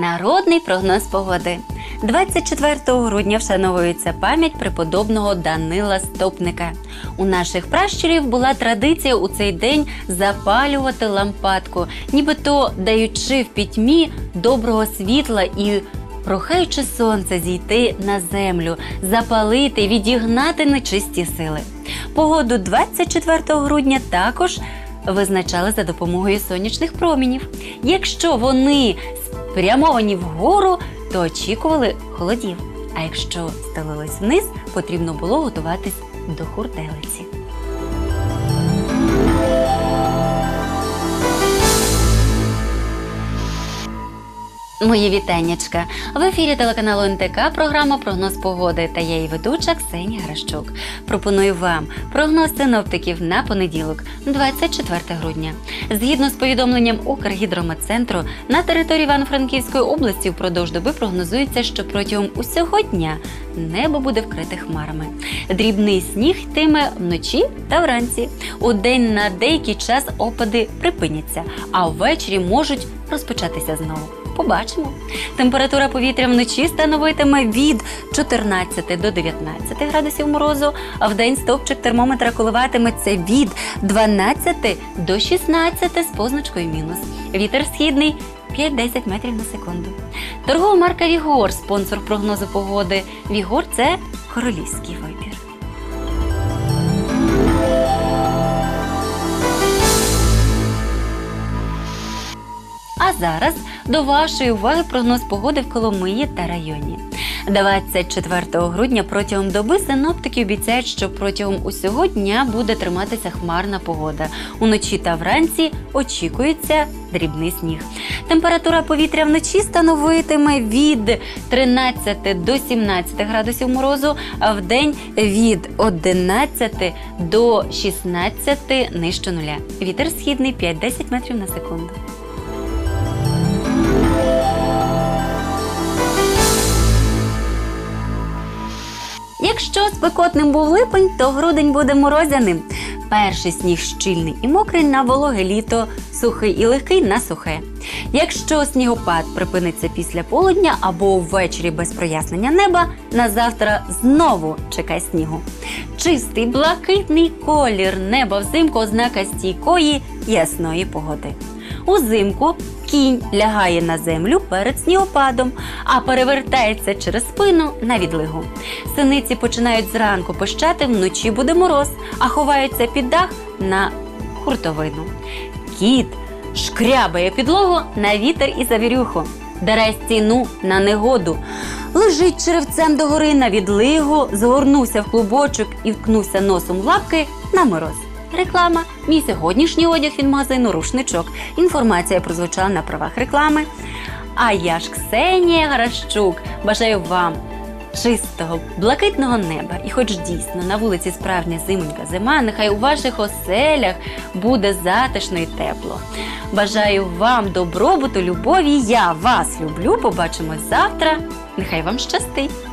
Народний прогноз погоди. 24 грудня вшановується пам'ять преподобного Данила Стопника. У наших пращурів була традиція у цей день запалювати лампадку, нібито даючи в пітьмі доброго світла і прохаючи сонце зійти на землю, запалити, відігнати нечисті сили. Погоду 24 грудня також визначали за допомогою сонячних промінів. Якщо вони спрямовані вгору, то очікували холодів. А якщо стелились вниз, потрібно було готуватись до хурделиці. Мої вітаннячка. В ефірі телеканалу НТК програма Прогноз погоди та я її ведуча Ксенія Гращук. Пропоную вам прогноз синоптиків на понеділок, 24 грудня. Згідно з повідомленням Укргідрометцентру, на території Івано-Франківської області впродовж доби прогнозується, що протягом усього дня небо буде вкрите хмарами. Дрібний сніг йтиме вночі та вранці. У день на деякий час опади припиняться, а ввечері можуть розпочатися знову. Побачимо. Температура повітря вночі становитиме від 14 до 19 градусів морозу, а в день стовпчик термометра коливатиметься від 12 до 16 з позначкою мінус. Вітер східний 5-10 метрів на секунду. Торгова марка Вігор, спонсор прогнозу погоди. Вігор це королівський вибір. А зараз до вашої уваги прогноз погоди в Коломиї та районі. 24 грудня протягом доби синоптики обіцяють, що протягом усього дня буде триматися хмарна погода. Уночі та вранці очікується дрібний сніг. Температура повітря вночі становитиме від 13 до 17 градусів морозу, а в день від 11 до 16 нижче нуля. Вітер східний 5-10 метрів на секунду. Спекотним був липень, то грудень буде морозяним. Перший сніг щільний і мокрий на вологе літо, сухий і легкий на сухе. Якщо снігопад припиниться після полудня або ввечері без прояснення неба, на завтра знову чекай снігу. Чистий блакитний колір неба взимку ознака стійкої ясної погоди. Узимку кінь лягає на землю перед снігопадом, а перевертається через спину на відлигу. Синиці починають зранку пищати, вночі буде мороз, а ховаються під дах на хуртовину. Кіт шкрябає підлогу на вітер і завірюху, дере стіну на негоду. Лежить черевцем догори на відлигу, згорнувся в клубочок і вткнувся носом в лапки на мороз. Реклама. Мій сьогоднішній одяг від магазину Рушничок. Інформація прозвучала на правах реклами. А я ж Ксенія Гаращук. Бажаю вам чистого, блакитного неба. І хоч дійсно на вулиці справжня зимонька зима, нехай у ваших оселях буде затишно і тепло. Бажаю вам добробуту, любові. Я вас люблю. Побачимось завтра. Нехай вам щастить!